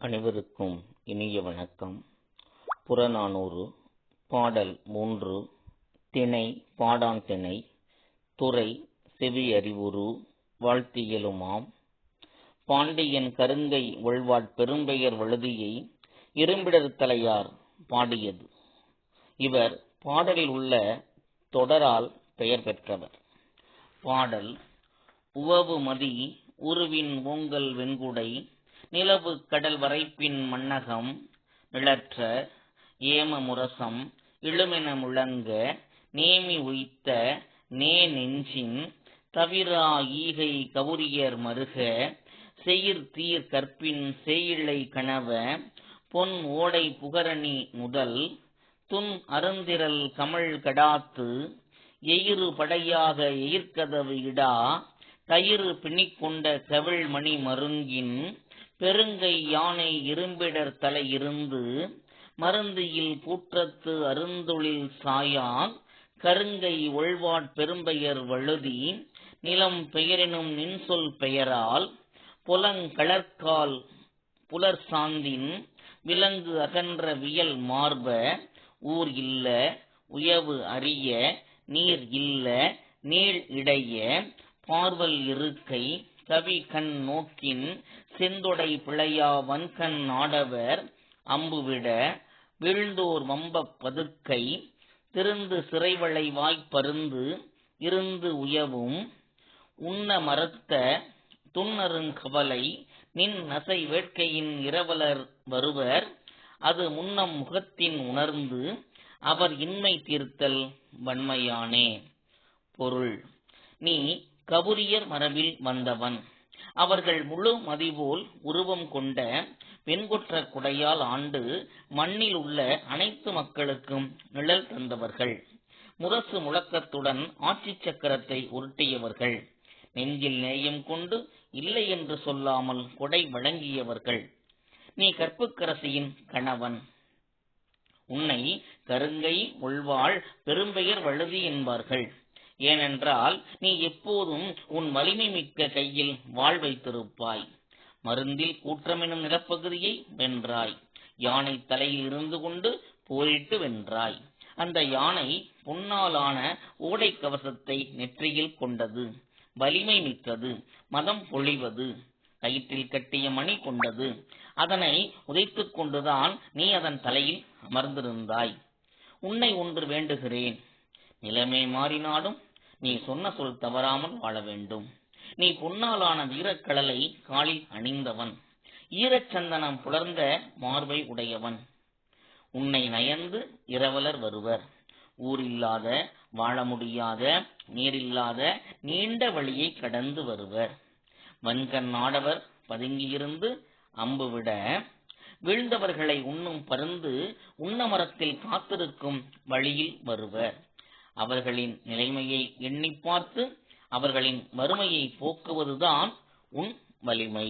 அனைவருக்கும் இனிய வணக்கம். புறநானூறு பாடல் மூன்று திணை பாடான் திணை துறை செவியறிவுறு வாழ்த்தியலுமாம் பாண்டியன் கருங்கை ஒள்வாட் பெரும்பெயர் வழுதியை இரும்பிடர் தலையார் பாடியது. இவர் பாடலில் உள்ள தொடரால் பெயர் பெற்றவர். பாடல் உவவு மதி உருவின் ஓங்கல் வெண்குடை நிலவு கடல் வரைப்பின் மண்ணகம் நிழற்ற ஏம முரசம் இழுமென முழங்க நேமி உய்த்த நே நெஞ்சின் தவிரா ஈகை கவுரியர் மருக செயிர் தீர் கற்பின் சேயிழை கணவ பொன் ஓடை புகரணி முதல் துன் அருந்திரல் கமழ் கடாத்து எயிறு படையாக எயிர்கதவு இடா தயிறு பிணிக்கொண்ட கவிழ் மணி மருங்கின் பெருங்கை யானை இரும்பிடர் தலை இருந்து மருந்தியில் கூற்றத்து அருந்தொழில் சாயான் கருங்கை ஒள்வாட் பெரும்பெயர் வழுதி நிலம் பெயரினும் நின்சொல் பெயரால் புலங்கழற்கால் புலர் சாந்தின் விலங்கு அகன்ற வியல் மார்ப ஊர் இல்ல உயவு அரிய நீர் இல்ல நீள் இடைய பார்வல் இருக்கை கவி கண் நோக்கின் செந்தொடை பிழையா வன்கண் ஆடவர் அம்புவிட வீழ்ந்தோர் வம்பப் பதுக்கை திருந்து சிறைவளை வாய்ப்பருந்து இருந்து உயவும் உண்ண மறுத்த துன்னருங்கவலை நின் நசை வேட்கையின் இரவலர் வருவர் அது முன்னம் முகத்தின் உணர்ந்து அவர் இன்மை தீர்த்தல் வன்மையானே. பொருள். நீ கபுரியர் மரபில் வந்தவன். அவர்கள் முழு மதிபோல் உருவம் கொண்ட வெண்கொற்ற குடையால் ஆண்டு மண்ணில் உள்ள அனைத்து மக்களுக்கும் நிழல் தந்தவர்கள். முரசு முழக்கத்துடன் ஆட்சி சக்கரத்தை உருட்டியவர்கள். நெஞ்சில் நேயம் கொண்டு இல்லை என்று சொல்லாமல் கொடை வழங்கியவர்கள். நீ கற்புக்கரசியின் கணவன். உன்னை கருங்கை உள்வாள் பெரும்பெயர் வழுதி என்பார்கள். ஏனென்றால் நீ எப்போதும் உன் வலிமை மிக்க கையில் வாழ் வைத்திருப்பாய். மருந்தில் கூற்றமெனும் நிலப்பகுதியை வென்றாய். யானை தலையில் இருந்து கொண்டு போரிட்டு வென்றாய். அந்த யானை பொன்னாலான ஓடை கவசத்தை நெற்றியில் கொண்டது. வலிமை மிக்கது. மதம் பொழிவது. கயிற்றில் கட்டிய மணி கொண்டது. அதனை உதைத்துக் கொண்டுதான் நீ அதன் தலையில் அமர்ந்திருந்தாய். உன்னை ஒன்று வேண்டுகிறேன். நிலைமை மாறினாலும் நீ சொன்ன சொல் தவறாமல் வாழ வேண்டும். நீ பொன்னாலான வீரக்கடலை காலில் அணிந்தவன். ஈரச்சந்தனம் புலர்ந்த மார்பை உடையவன். உன்னை நயந்து இரவலர் வருவர். ஊரில்லாத வாழ முடியாத நீரில்லாத நீண்ட வழியை கடந்து வருவர். வன்கண் நாடவர் பதுங்கியிருந்து அம்பு விட வீழ்ந்தவர்களை உண்ணும் பருந்து உண்ணமரத்தில் காத்திருக்கும் வழியில் வருவர். அவர்களின் நிலைமையை எண்ணி பார்த்து அவர்களின் வறுமையை போக்குவதுதான் உன் வலிமை.